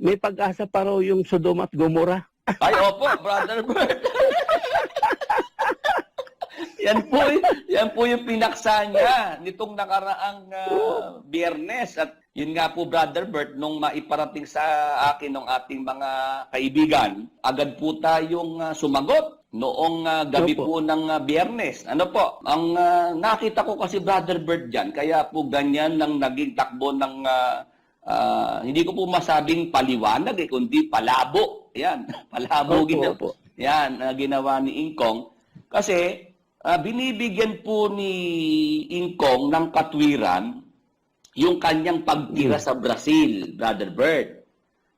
may pag-asa pa raw yung Sodom at Gomora. Ay, opo, Brother Bert. yan po, yan po yung pinaksa niya nitong nakaraang ah, biyernes. At yun nga po, Brother Bert, nung maiparating sa akin ng ating mga kaibigan, agad po tayong ah, sumagot noong ah, gabi Opo. po ng ah, biyernes. Ano po, ang ah, nakita ko kasi, Brother Bert, dyan, kaya po ganyan nang naging takbo ng ah, ah, hindi ko po masabing paliwanag eh, kundi palabo. Yan, palabo Opo, ginawa. opo. Yan, na ginawa ni Ingkong. Kasi ah, binibigyan po ni Ingkong ng katwiran yung kanyang pagtira Hmm. sa Brazil, Brother Bert.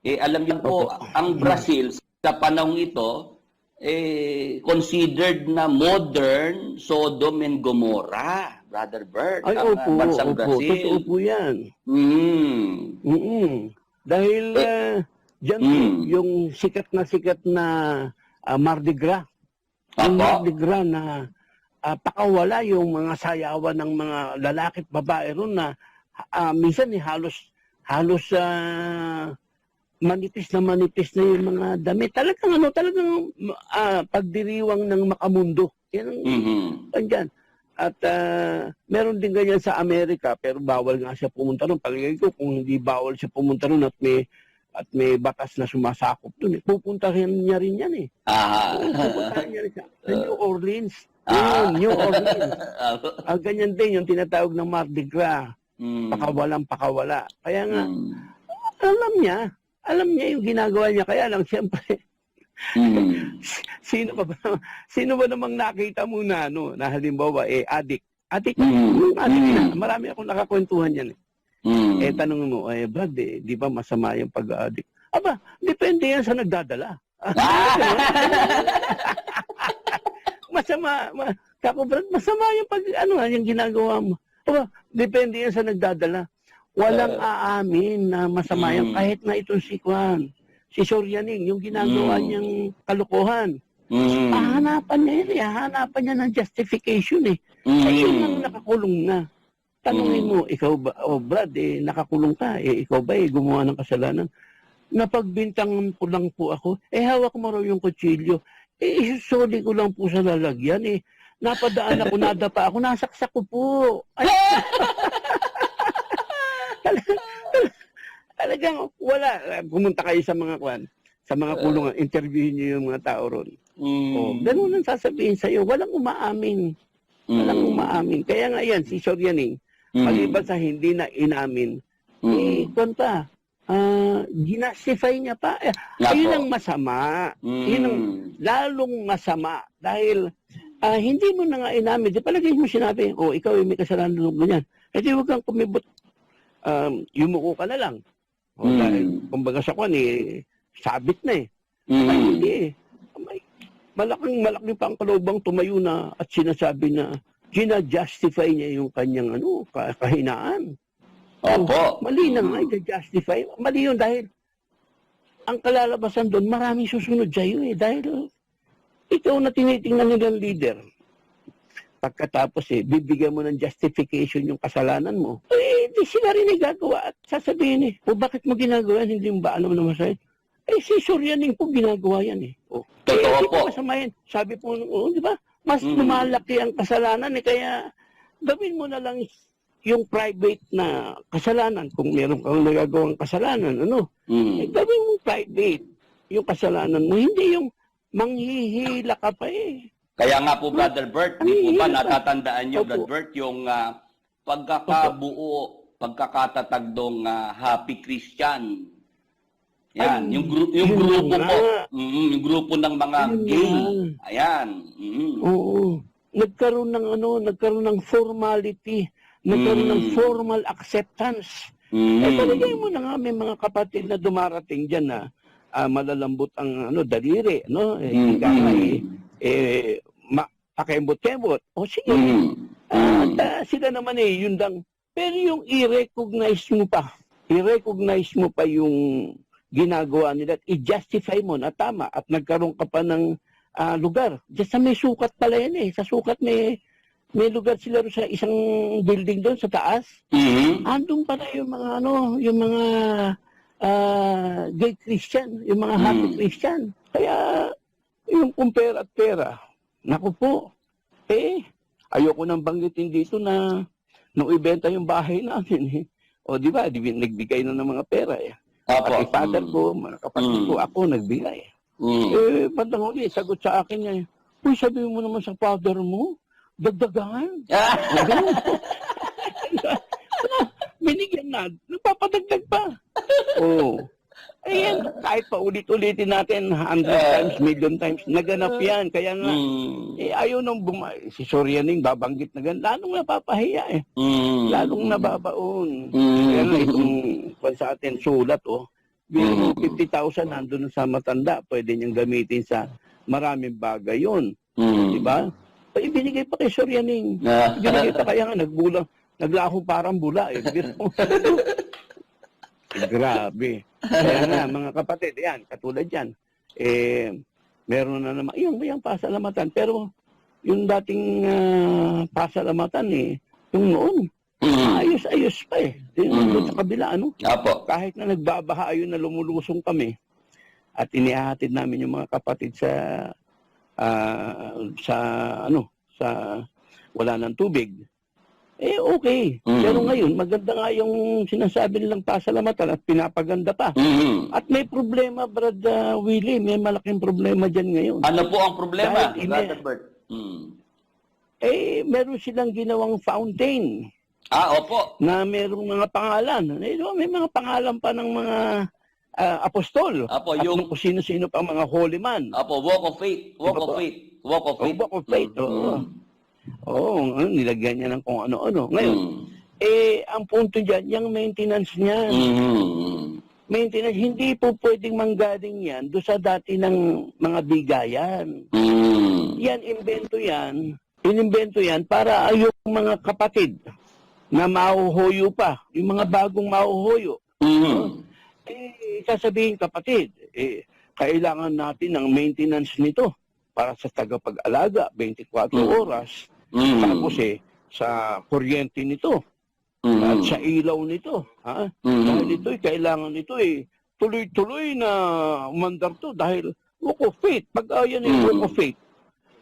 Eh, alam niyo po, Opo. ang Brazil sa panahong ito, eh, considered na modern Sodom and Gomorrah, Brother Bert. Ay, ang, opo, bansang opo. Brazil. Totoo po yan. Mm. mm Dahil uh, dyan Mm. yung sikat na sikat na ah, Mardi Gras. Yung Opo. Mardi Gras na ah, pakawala yung mga sayawan ng mga lalaki at babae ron na ah, minsan eh, halos halos ah, manipis na manipis na yung mga damit. Talagang ano, talagang ah, pagdiriwang ng makamundo. Yan ang Mhm. Andyan. At ah, meron din ganyan sa Amerika pero bawal nga siya pumunta ron. Palagay ko kung hindi bawal siya pumunta ron at may at may batas na sumasakop doon. Eh. Pupuntahin niya rin yan eh. Ah. Pupuntahin niya rin siya. Sa New Orleans. Ah. Yun, New Orleans. Ah, ganyan din yung tinatawag ng Mardi Gras. Mm. Pakawalang pakawala. Kaya nga, Mm. alam niya. Alam niya yung ginagawa niya. Kaya lang, siyempre, Mm. sino ba, ba sino ba namang nakita mo na ano, na halimbawa eh adik. Adik, Mm. adik Mm. na, marami akong nakakwentuhan yan. Eh, Mm. eh tanong mo, eh Brad, eh, di ba masama yung pag-adik? Aba, depende yan sa nagdadala. masama, ma, kako Brad, masama yung pag, ano nga, yung ginagawa mo. Aba, depende yan sa nagdadala. Walang aamin na masama yan, Mm. kahit na itong si Kwan, si Soryaning, yung ginagawa Mm. niyang kalukuhan. Mm. Hahanapan niya yun, eh. hahanapan niya ng justification eh. Mm. Ay, yun ang nakakulong na. Tanungin Mm. mo, ikaw ba, oh Brad, eh, nakakulong ka, eh, ikaw ba, eh, gumawa ng kasalanan? Napagbintangan ko lang po ako, eh, hawak mo raw yung kutsilyo. Eh, isusuli ko lang po sa lalagyan, eh. Napadaan ako, nadapa ako, nasaksak ko po. Ay, talagang, wala. Pumunta kayo sa mga kwan, sa mga kulungan, interviewin niyo yung mga tao ron. Mm. Oh, ganun ang sasabihin sa'yo. Walang umaamin. Walang Mm. umaamin. Kaya nga yan, si Soryaning, Mm. maliban sa hindi na inamin, Mm. eh, kwan pa, ah, ginastify niya pa. Eh, po. ang masama. Mm. Yun ang lalong masama. Dahil ah, hindi mo na nga inamin. Di palagi mo sinabi, oh, ikaw ay may kasalanan ng ganyan. Eh di huwag kang kumibot. Um, yumuko ka na lang. O, Mm. dahil, kumbaga sa kwan, eh, sabit na eh. Ay, Mm. hindi eh. May, malaking malaking pang kalobang tumayo na at sinasabi na gina-justify niya yung kanyang ano, ka- kahinaan. Opo. Mali na nga, i-justify. Mali yun dahil ang kalalabasan doon, maraming susunod sa iyo eh. Dahil ikaw na tinitingnan nilang leader. Pagkatapos eh, bibigyan mo ng justification yung kasalanan mo. Eh, di sila rin ay gagawa at sasabihin eh, o bakit mo ginagawa yan? Hindi mo ba alam na masaya? Eh, si Suryaning po ginagawa yan eh. O, Totoo eh, po. masama yan. Sabi po, oh, di ba? Mas Mm. lumalaki ang kasalanan eh, kaya gawin mo na lang yung private na kasalanan. Kung meron kang nagagawang kasalanan, ano? Eh, Mm. gawin mo private yung kasalanan mo. Hindi yung manghihila ka pa eh. Kaya nga po, Brother Bert, di po ba natatandaan niyo. Brother Bert, yung ah, pagkakabuo, pagkakatatag ng ah, Happy Christian. Yan, Ay, yung, gru- yung yun grupo nga. po, mm, yung grupo ng mga Yun gay. nga. Ayan. mm. Oo. Nagkaroon ng ano, nagkaroon ng formality, nagkaroon ng Mm. formal acceptance. Mm. Eh, palagay mo na nga, may mga kapatid na dumarating dyan na ah, malalambot ang ano, daliri, no? Eh, Mm. ika nga, eh, eh, pakembot-kembot. O sige, Mm. Ah, Mm. at, ah, sila naman eh, yun lang. Pero yung i-recognize mo pa, i-recognize mo pa yung ginagawa nila at i-justify mo na tama at nagkaroon ka pa ng ah, lugar. Diyan sa may sukat pala yan eh. Sa sukat may may lugar sila rin sa isang building doon sa taas. Mm. Andun pala yung mga ano, yung mga ah, gay Christian, yung mga happy Mm. Christian. Kaya, yung kung pera at pera, naku po, eh, ayoko nang banggitin dito na nung ibenta yung bahay namin, eh. O, di ba, nagbigay na ng mga pera, eh. Opo. Pati father Mm. ko, mga kapatid Mm. ko, ako nagbigay. Mm. Eh, bandang huli, sagot sa akin niya, Uy, sabi mo naman sa father mo, dagdagan. Ah. Binigyan na, nagpapadagdag pa. Oo. Ayan, kahit pa ulit-ulitin natin, hundred times, million times, naganap yan. Kaya nga, mm. eh, ayaw nang buma... Si Soryaning babanggit na gan, lalong napapahiya eh. Mm. Lalong nababaon. Mm. Kaya nga itong kwan sa atin, sulat oh. Mo, Mm. 50,000 nandun sa matanda, pwede niyang gamitin sa maraming bagay yun. Mm. Di ba? Eh, Ibinigay pa kay Soryaning. Ah. Binigay pa kaya nga, nagbulang, naglaho parang bula eh. Grabe. Kaya nga, mga kapatid, yan, katulad yan, eh, meron na naman, yung, yung pasalamatan. Pero, yung dating ah, pasalamatan eh, yung noon, Mm. ayos-ayos pa eh. Yung Mm. doon sa kabila, ano? Apo. Kahit na nagbabaha ayun na lumulusong kami, at inihahatid namin yung mga kapatid sa, ah, sa, ano, sa, wala ng tubig, eh okay. Mm. Pero ngayon, maganda nga yung sinasabi nilang pasalamatan at pinapaganda pa. Mm. At may problema, Brad ah, Willie, may malaking problema dyan ngayon. Ano po ang problema, Bert? Mm. Eh, meron silang ginawang fountain Ah, opo. na merong mga pangalan. Eh, may mga pangalan pa ng mga ah, apostol. Apo, At yung kung sino-sino pa mga holy man. Apo, walk of faith. Walk Diba of po? faith. Walk of Oh, faith. walk of faith, Mm. oo. Oo, ano, nilagyan niya ng kung ano-ano. Ngayon, Mm. eh, ang punto dyan, yung maintenance niya, Mm. maintenance, hindi po pwedeng manggaling yan doon sa dati ng mga bigayan. Mm. Yan, invento yan, inimbento yan para yung mga kapatid na mahuhuyo pa, yung mga bagong mahuhuyo, Mm. eh, sasabihin kapatid, eh, kailangan natin ng maintenance nito para sa tagapag-alaga, 24 Mm. oras. Mm. Tapos eh, sa kuryente nito, Mm. at sa ilaw nito. Ha? Mm. Dahil ito, kailangan nito eh, tuloy-tuloy na umandar to dahil walk of faith. Pag uh, yan ay Mm. walk of faith,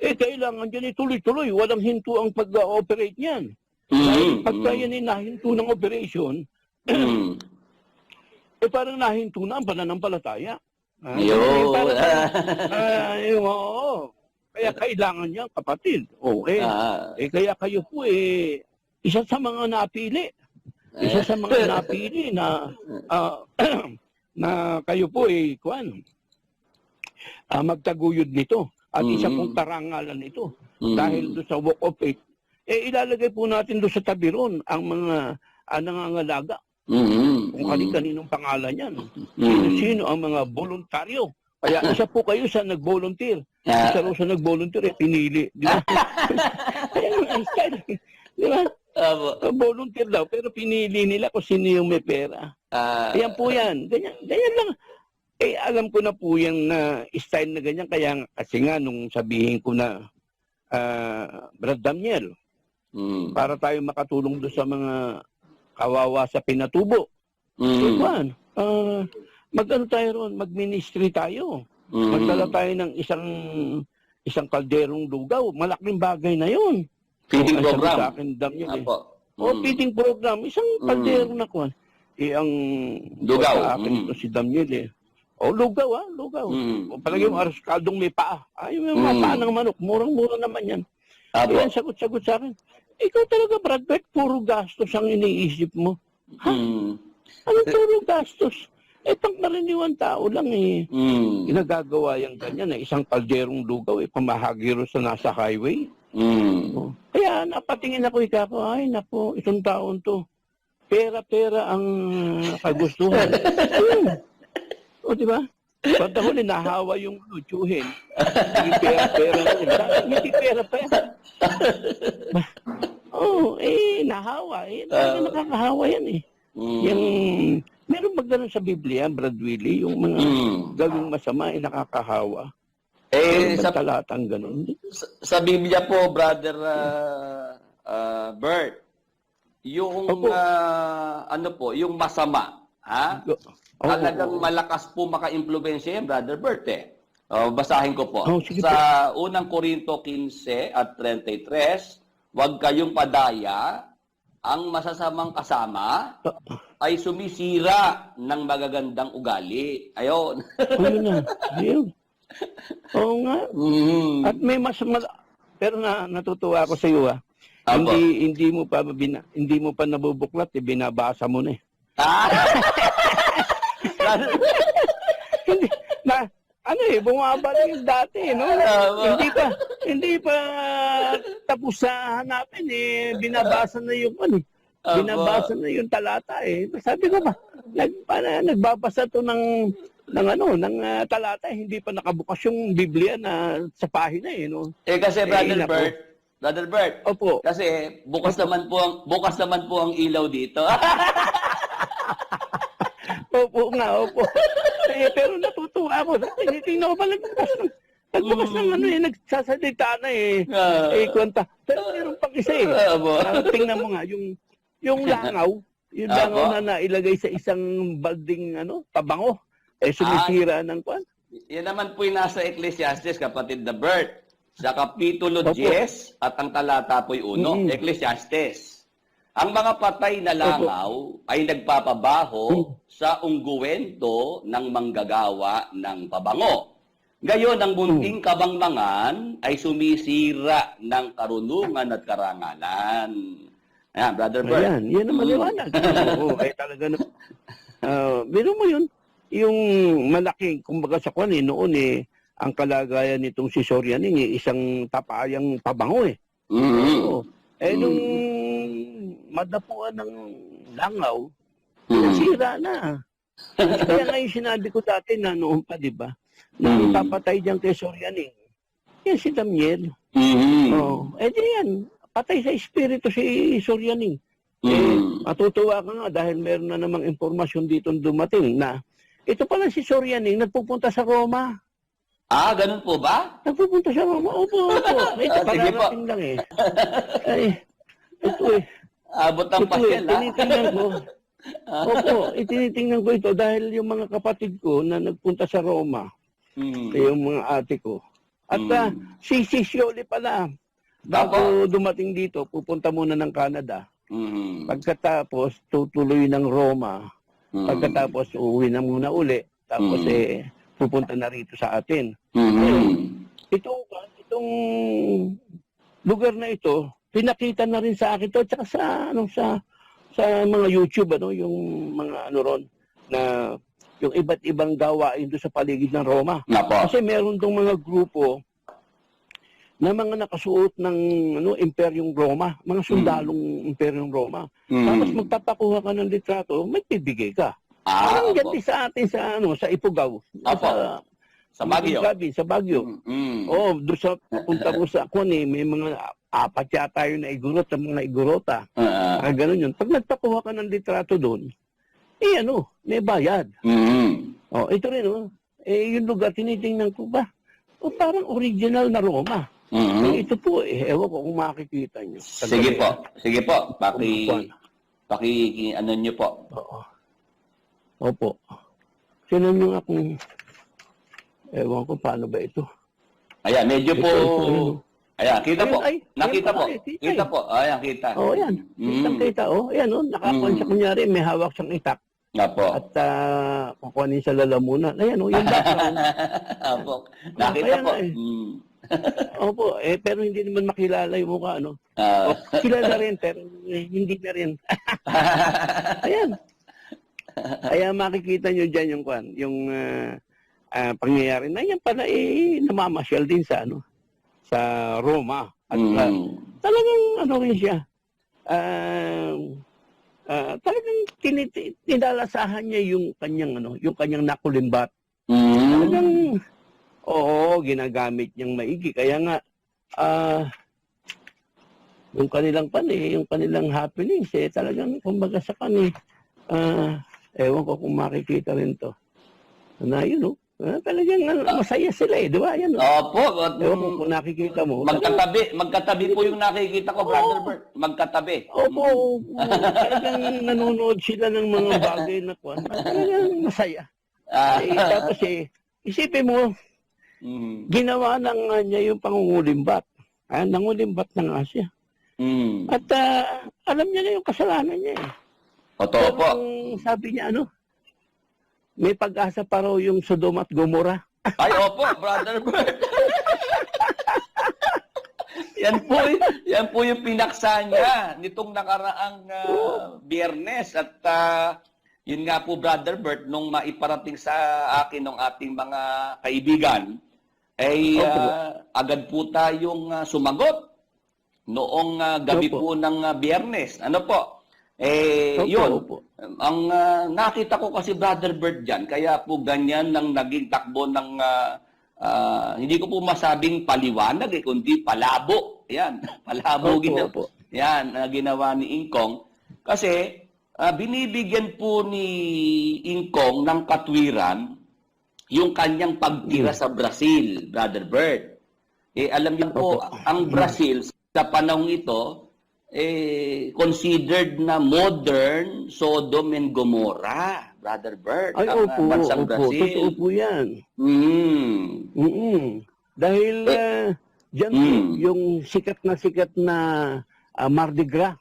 eh kailangan dyan eh tuloy-tuloy. Walang hinto ang pag-operate niyan. Mm. Dahil pagka yan nahinto ng operation, Mm. eh parang nahinto na ang pananampalataya. Ah, Yun. eh, parang, ah, eh, oo. Kaya kailangan niya, kapatid. Okay. Ah. Eh, kaya kayo po eh, isa sa mga napili. Isa sa mga napili na ah, na kayo po eh, kwan, ah, magtaguyod nito. At isa Mm. pong karangalan nito. Mm. Dahil doon sa walk of faith, eh ilalagay po natin doon sa tabi ron ang mga ah, nangangalaga. Mm. Kung kanin-kaninong pangalan yan. Mm. Sino-sino ang mga voluntaryo. Kaya isa po kayo sa nag-volunteer. Ah. Isa ro sa nag-volunteer, eh, pinili. Di ba? Kaya ang style. Di ba? Apo. Volunteer daw, pero pinili nila kung sino yung may pera. Ah. Ayan po yan. Ganyan, ganyan lang. Eh, alam ko na po yung na style na ganyan. Kaya kasi nga, nung sabihin ko na, ah, Brad Daniel, Mm. para tayo makatulong doon sa mga kawawa sa pinatubo. Mm. Mm. Juan, ah, mag-ano tayo ron, mag-ministry tayo. Mm. Magdala tayo ng isang isang kalderong lugaw. Malaking bagay na yun. Feeding sabi program. Sa akin, Daniel, eh. Apo. O, Mm. feeding program. Isang Mm. kaldero na kuwan. Eh, ang Lugaw. sa akin Mm. ito si Daniel eh. O, lugaw ah, lugaw. Mm. O, palagi yung aros kaldong may paa. Ay, yung mga Mm. paa ng manok. Murang-mura naman yan. Apo. Ayan, sagot-sagot sa akin. Ikaw talaga, Brad Pitt, puro gastos ang iniisip mo. Mm. Ano puro gastos? Eh, pangkaraniwan tao lang eh. Mm. Ginagagawa yung ganyan na isang kalderong lugaw eh, pamahagiro sa nasa highway. Mm. Oh. Kaya napatingin ako ika ko, ay nako, itong taon to. Pera-pera ang kagustuhan. Ayun. o, di ba? Pagka huli, nahawa yung lutsuhin. Hindi pera-pera Hindi pera pa yan. Oo, oh, eh, nahawa. Eh, Ah. nakakahawa yan eh. Mm. Yung, meron ba ganun sa Biblia, Brad Willie, yung mga Mm. gawing masama ay nakakahawa. Eh, sa talatang ganun? sa, sa Biblia po, brother uh, uh, Bert, yung Opo. uh, ano po, yung masama, ha? Oo, Talagang malakas po maka-impluwensya yan, Brother Bert eh. Oh, basahin ko po. Oh, Sa unang Korinto 15 at 33, huwag kayong padaya, ang masasamang kasama ay sumisira ng magagandang ugali. Ayon. Ayun na. Ayun. Oo nga. mm. At may mas mal- pero na natutuwa ako sa iyo ah. Apo. Hindi hindi mo pa bina, hindi mo pa nabubuklat, eh, binabasa mo na eh. Ah! hindi ano eh bumabalik yung dati eh, no hindi pa hindi pa tapos sa hanapin eh. Binabasa na yung ano eh. Binabasa na yung talata eh. Sabi ko ba nag para, nagbabasa to ng ng ano ng ah, talata. Eh, hindi pa nakabukas yung Biblia na sa pahina eh no? Eh kasi Brother nako. Bert, Brother Bert, opo. kasi bukas naman po ang bukas naman po ang ilaw dito. Opo nga, opo. eh, pero natutuwa ako. Tinitingnan ko pa nagbukas ng, ano eh, nagsasalita na eh. Ah. eh, kwenta. Pero meron pang isa eh. Opo. Ah, tingnan mo nga, yung, yung langaw, yung Opo. langaw na nailagay sa isang balding ano, pabango, eh sumisira ng kwan. Yan naman po yung nasa Ecclesiastes, kapatid na Bert. Sa Kapitulo Opo. 10 at ang talata po'y 1, Mm. Ecclesiastes. Ang mga patay na langaw ay nagpapabaho sa ungguwento ng manggagawa ng pabango. Gayon, ang munting kabangmangan ay sumisira ng karunungan at karangalan. Ayan, Brother Bert. Ayan, yan ang maliwanag. Oo, ay talaga na. Uh, biro mo yun, yung malaking, kumbaga sa kwan eh, noon eh, ang kalagayan nitong si Sorianing eh, isang tapayang pabango eh. Mhm. Oo. Eh, nung madapuan ng langaw, Mhm. nasira na. Kaya nga yung sinabi ko dati na noon pa, di ba? Na Mm. papatay dyan kay Sorianing. Yan si Damiel. Mhm. Oo. Eh di yan, patay sa espiritu si Sorianing. Eh, Mhm. matutuwa ka nga dahil meron na namang impormasyon dito dumating na ito pala si Sorianing nagpupunta sa Roma. Ah, ganun po ba? Nagpupunta sa Roma. Opo, opo. Ito, Ah, kararating lang eh. Ay, ito eh. Abot ang Ito eh, pasyal, ha? tinitingnan ko. Opo, itinitingnan ko ito dahil yung mga kapatid ko na nagpunta sa Roma, Mm. eh, yung mga ate ko. At Mm. ah, si Sisioli pala, bago dumating dito, pupunta muna ng Canada. Mm. Pagkatapos, tutuloy ng Roma. Mm. Pagkatapos, uuwi na muna uli. Tapos, Mm. eh, pupunta na rito sa atin. Mm. Itong, itong lugar na ito, pinakita na rin sa akin to, tsaka sa, ano, sa, sa mga YouTube, ano, yung mga, ano ron, na, yung iba't ibang gawain doon sa paligid ng Roma. Napo. Kasi meron tong mga grupo na mga nakasuot ng ano Imperyong Roma, mga sundalong Imperyong Roma. Tapos Mm. magpapakuha ka ng litrato, may bibigay ka. Ah, Parang ganti sa atin sa ano sa Ipugaw. Opo. Sa, Sa Baguio. Gabi, sa Baguio. Mm. Oh, doon sa punta ko sa kung eh, may mga apat yata yun na igurot, sa mga igurota. Ah. Ah, ganun yun. Pag nagpakuha ka ng litrato doon, eh ano, may bayad. Mm. Oh, ito rin oh. Eh, yung lugar, tinitingnan ko ba? Oh, parang original na Roma. Mm. Eh, ito po eh, ewan ko kung makikita nyo. Sige po. Sige po. Paki, Kwan. paki, ano nyo po. Oo. Opo. Sino nyo nga kung, ewan ko paano ba ito. Ayan, medyo po. Ito. Ayan, kita po. Ayun, ay, Nakita ayun po. eh, kita Kita eh. po. Ayan, kita. Oo, yan. Mm. Kitang kita, oh. Ayan, oh. Nakakuha Mm. siya kunyari, may hawak siyang itak. Napo. At uh, kukuhanin sa lalamunan. Ayan, oh, yung background. Apo. Nakita Kaya po. nga eh. Mm. Opo, eh, pero hindi naman makilala yung mukha, ano. Ah. O, kilala rin, pero eh, hindi na rin. Ayan. Kaya makikita nyo dyan yung kwan, yung ah, ah, pangyayari na yan pala eh namamasyal din sa ano sa Roma. At Mm. talagang ano rin siya. ah, ah, talagang tiniti- tinalasahan niya yung kanyang ano, yung kanyang nakulimbat. Mm. Talagang oo, ginagamit niyang maigi kaya nga ah yung kanilang pan eh, yung kanilang happenings eh, talagang kumbaga sa kani, ah, ewan ko kung makikita rin to. Na yun oh, Ah, talagang ano, masaya sila eh, di ba? Yan, oh. Opo, at, ko mm, kung nakikita mo. magkatabi, magkatabi po yung nakikita ko, Brother Oo. Bert. Magkatabi. Opo, opo. talagang nanonood sila ng mga bagay na kwan. Talagang masaya. Ah, Eh, tapos eh, isipin mo, mm, ginawa na nga niya yung pangungulimbat. Ah, nangulimbat na nga siya. mm. At ah, alam niya na yung kasalanan niya eh. Totoo po. sabi niya ano, may pag-asa pa raw yung Sodom at Gomora. Ay, opo, Brother Bert. yan po, yan po yung pinaksa niya nitong nakaraang ah, biyernes at ah, yun nga po Brother Bert nung maiparating sa akin ng ating mga kaibigan ay ah, agad po tayong ah, sumagot noong ah, gabi Opo. po ng ah, biyernes. Ano po? Eh, Opo, yun. opo. Ang ah, nakita ko kasi Brother Bert dyan, kaya po ganyan nang naging takbo ng, ah, ah, hindi ko po masabing paliwanag eh, kundi palabo. Yan, palabo Opo, ginawa. opo. Yan, na ginawa ni Ingkong. Kasi, ah, binibigyan po ni Ingkong ng katwiran yung kanyang pagtira sa Brazil, Brother Bert. Eh, alam niyo po, ang Brazil sa panahong ito, eh, considered na modern Sodom and Gomorrah, Brother Bert. Ay, ang opo, bansang opo. Brazil. Totoo po yan. Mm. mm Dahil uh, dyan Mm. yung sikat na sikat na ah, Mardi Gras.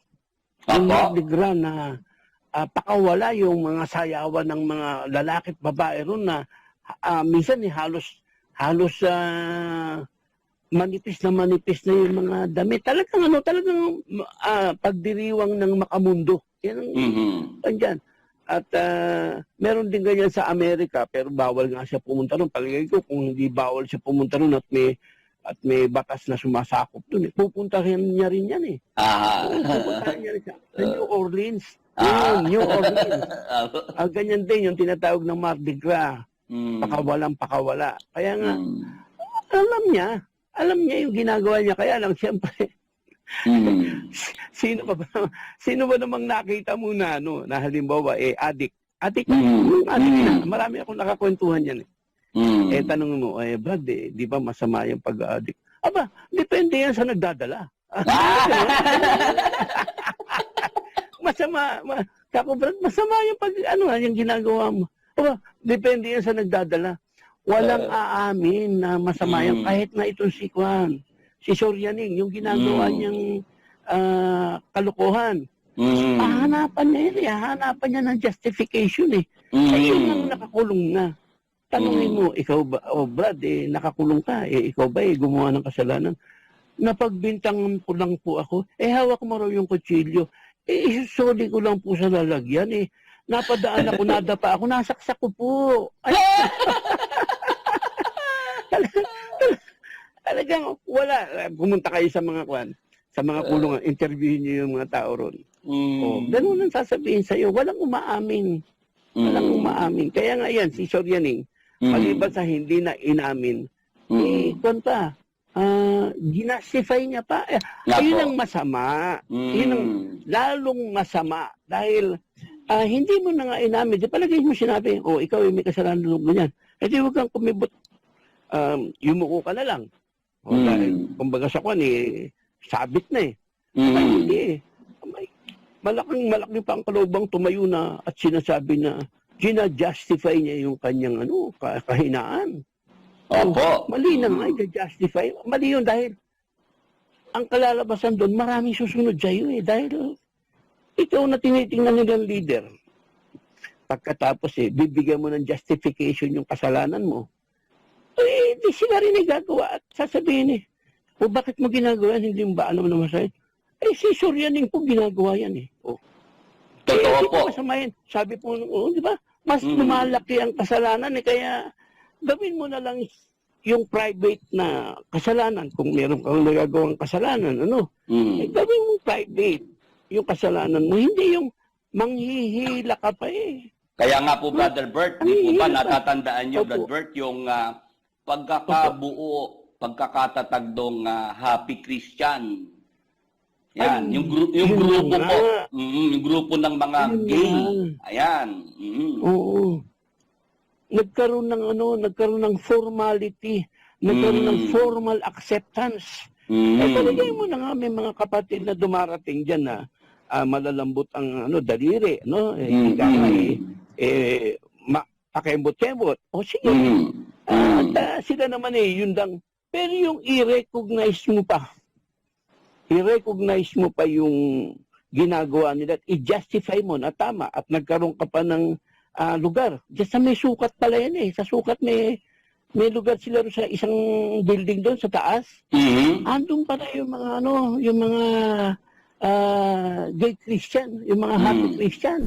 Yung Opo. Mardi Gras na ah, pakawala yung mga sayawan ng mga lalaki at babae ron na ah, minsan eh, halos halos ah, manipis na manipis na yung mga damit. Talagang ano, talagang ah, pagdiriwang ng makamundo. Yan ang Mhm. andyan. At ah, meron din ganyan sa Amerika, pero bawal nga siya pumunta ron. Palagay ko, kung hindi bawal siya pumunta ron at may at may batas na sumasakop doon, eh, pupuntahin niya rin yan eh. Ah. Oo, pupuntahin niya rin siya. Sa New Orleans. Ah. Yun, New Orleans. Ah, ganyan din yung tinatawag ng Mardi Gras. Mm. Pakawalang pakawala. Kaya nga, Mm. alam niya. Alam niya yung ginagawa niya. Kaya lang, siyempre, Mm. sino ba, ba sino ba namang nakita mo na ano na halimbawa eh adik adik Mm. adik Mm. na marami akong nakakwentuhan yan eh. Mm. eh tanong mo eh Brad eh, di ba masama yung pag-addict aba depende yan sa nagdadala masama ma, kako Brad masama yung pag ano yung ginagawa mo aba depende yan sa nagdadala walang aamin na masama yan Mm. kahit na itong si Kwan si Soryaning yung ginagawa Mm. niyang ah, kalokohan Mm. hahanapan niya yun eh. Hahanapan niya ng justification eh. Mm. Eh, yun ang nakakulong na. Tanungin Mm. mo, ikaw ba, oh Brad, eh, nakakulong ka. Eh, ikaw ba, eh, gumawa ng kasalanan? Napagbintangan ko lang po ako. Eh, hawak mo raw yung kutsilyo. Eh, isusuli ko lang po sa lalagyan eh. Napadaan ako, nadapa ako, nasaksak ko po. Ay, talagang, wala. Pumunta kayo sa mga kwan, sa mga kulungan, interviewin niyo yung mga tao ron. Mm. Oh, ganun ang sasabihin sa'yo. Walang umaamin. Walang Mm. umaamin. Kaya nga yan, si Soryaning, Mm. maliban sa hindi na inamin, Mm. eh, kwan pa, ah, ginastify niya pa. Eh, ayun ang masama. Mm. Yun ang lalong masama. Dahil ah, hindi mo na nga inamin. Di palagay mo sinabi, oh, ikaw ay may kasalanan ng ganyan. Eh di huwag kang kumibot. Um, yumuko ka na lang. O, Mm. dahil, kumbaga sa kwan, eh, sabit na eh. Ay, Mm. hindi eh. May, malaking malaking pang kalobang tumayo na at sinasabi na gina-justify niya yung kanyang ano, ka- kahinaan. Opo. Mali na nga, i-justify. Mali yun dahil ang kalalabasan doon, maraming susunod sa iyo eh. Dahil ikaw na tinitingnan nilang leader. Pagkatapos eh, bibigyan mo ng justification yung kasalanan mo. Eh, di sila rin ay gagawa at sasabihin eh, o bakit mo ginagawa yan? Hindi mo ba alam na masaya? Eh, si Suryaning po ginagawa yan eh. O. Totoo eh, po. ko masamahin. Sabi po, oh, di ba? Mas Mm. lumalaki ang kasalanan eh. Kaya gawin mo na lang yung private na kasalanan. Kung meron kang nagagawang kasalanan, ano? Eh, Mm. gawin mo private yung kasalanan mo. Hindi yung manghihila ka pa eh. Kaya nga po, Brother Bert, di po ba natatandaan niyo, Opo. Brother Bert, yung ah, pagkakabuo, pagkakatatag ng ah, Happy Christian. Yan, Ay, yung, gru- yung yun grupo po. Mm, yung grupo ng mga Yun gay. nga. Ayan. Mm. Oo. nagkaroon ng ano, nagkaroon ng formality, nagkaroon ng Mm. formal acceptance. Mm. Eh, palagay mo na nga, may mga kapatid na dumarating dyan na ah, malalambot ang ano, daliri, no? Eh, Mm. eh, eh, ma- pakembot-kembot. O sige, Mm. Ah, at, sila naman eh, yun lang. Pero yung i-recognize mo pa, i-recognize mo pa yung ginagawa nila at i-justify mo na tama at nagkaroon ka pa ng ah, lugar. Sa may sukat pala yan eh. Sa sukat may may lugar sila sa isang building doon sa taas. Mm. Andun pala yung mga ano, yung mga ah, gay Christian, yung mga happy Mm. Christian.